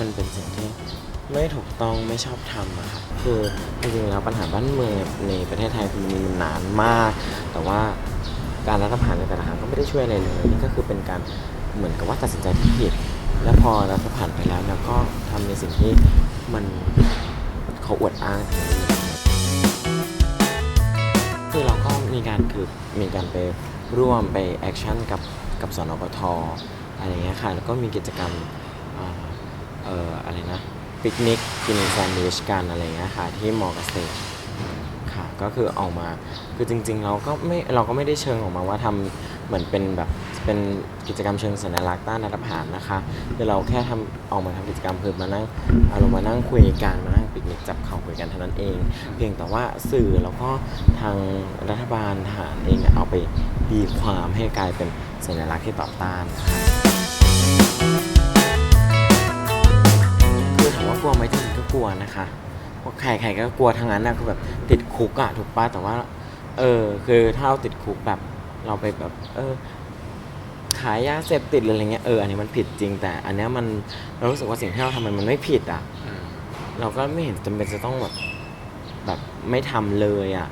มันเป็นสิ่งที่ไม่ถูกต้องไม่ชอบทำอะครับคือจริงๆแล้วปัญหาบ้านเมืองในประเทศไทยมันมีมานานมาก แต่ว่าการรัฐประหารในแต่ละครั้งก็ไม่ได้ช่วยอะไรเลยนี่ก็คือเป็นการเหมือนกับว่าตัดสินใจที่ผิด และพอรัฐประหารไปแล้วเนี่ยก็ทำในสิ่งที่มันเขาอวดอ้างถึงนี้คือเราก็มีการคือมีการไปร่วมไปแอคชั่นกับกับสนปทอะไรอย่างเงี้ยค่ะแล้วก็มีกิจกรรม เอ่ออะไรนะปิกนิกกินแซนด์วิชกันอะไรเงี้ยค่ะที่มอเกษตรค่ะก็คือออกมาคือจริง ๆ เราก็ไม่เราก็ไม่ได้เชิงออกมาว่าทำเหมือนเป็นแบบเป็นกิจกรรมเชิงสัญลักษณ์ต้านรัฐประหารนะคะคือเราแค่ทำออกมาทำกิจกรรมคือมานั่งเอาลงมานั่งคุยกันมานั่งปิกนิกจับเข่าคุยกันเท่านั้นเอง เพียงแต่ว่าสื่อแล้วก็ทางรัฐบาลทหารเองเนี่ยเอาไปดีความให้กลายเป็นสัญลักษณ์ที่ต่อต้านค่ะ กลัวไหมจริงๆก็กลัวนะคะเพราะใครๆก็กลัวทั้งนั้นนะคือแบบติดคุกอะถูกปะแต่ว่า เออ คือถ้าเราติดคุกแบบ เราไปแบบ เออ ขายยาเสพติดหรืออะไรเงี้ยเอออันนี้มันผิดจริง แต่ อันเนี้ยมันเรารู้สึกว่าสิ่งที่เราทำมันมันไม่ผิดอะเราก็ไม่เห็นจำเป็นจะต้องแบบแบบไม่ทำเลยอะ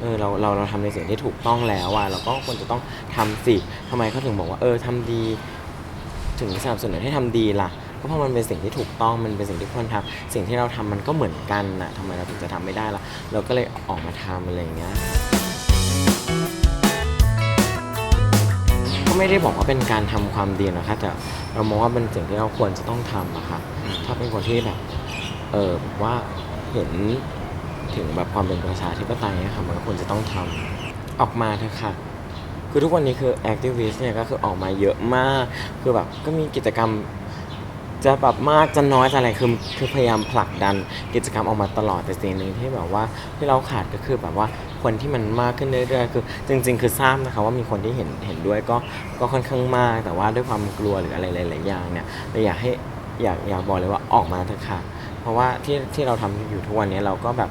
เออเราเราเราทำในสิ่งที่ถูกต้องแล้วอะเราก็ควรจะต้องทำสิทำไมเขาถึงบอกว่า เออทำดี ถึงสนับสนุนให้ทำดีล่ะ ก็เพราะมันเป็นสิ่งที่ถูกต้องมันเป็นสิ่งที่ควรทำสิ่งที่เราทำมันก็เหมือนกันน่ะทำไมเราถึงจะทำไม่ได้ล่ะเราก็เลยออกมาทำอะไรอย่างเงี้ยก็ไม่ได้บอกว่าเป็นการทำความดีนะคะแต่เรามองว่าเป็นสิ่งที่เราควรจะต้องทำอะค่ะถ้าเป็นคนที่แบบเออว่าเห็นถึงแบบความเป็นประชาธิปไตยอะค่ะมันก็ควรจะต้องทำออกมาเถอะค่ะคือทุกวันนี้คือแอคทิวิสต์เนี่ยก็คือออกมาเยอะมาก คือแบบก็มีกิจกรรม จะแบบมากจะน้อยจะอะไรคือคือพยายามผลักดันกิจกรรมออกมาตลอดแต่สิ่งหนึ่งที่แบบว่าที่เราขาดก็คือแบบว่าคนที่มันมากขึ้นเรื่อยๆคือจริง ๆ คือทราบนะคะว่ามีคนที่เห็นเห็นด้วยก็ก็ค่อนข้างมาก แต่ว่าด้วยความกลัวหรืออะไรหลายๆอย่างเนี่ยเราอยากให้อยากอยากบอกเลยว่าออกมาเถอะค่ะเพราะว่าที่ที่เราทำอยู่ทุกวันนี้เราก็แบบ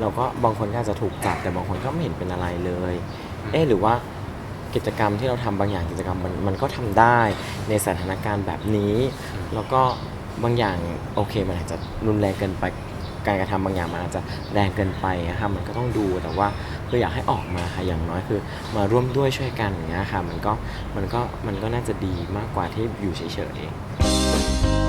เราก็บางคนก็อาจจะถูกจับแต่บางคนก็ไม่เห็นเป็นอะไรเลย เอ๊หรือว่า กิจกรรมที่เราทำบางอย่างกิจกรรมมันมันก็ทำได้ในสถานการณ์แบบนี้ แล้วก็บางอย่างโอเคมันอาจจะรุนแรงเกินไปการกระทำบางอย่างมันอาจจะแรงเกินไปนะครับมันก็ต้องดูแต่ว่าคืออยากให้ออกมาค่ะอย่างน้อยคือ มาร่วมด้วยช่วยกันอย่างเงี้ยค่ะมันก็มันก็มันก็น่าจะดีมากกว่าที่อยู่เฉยๆ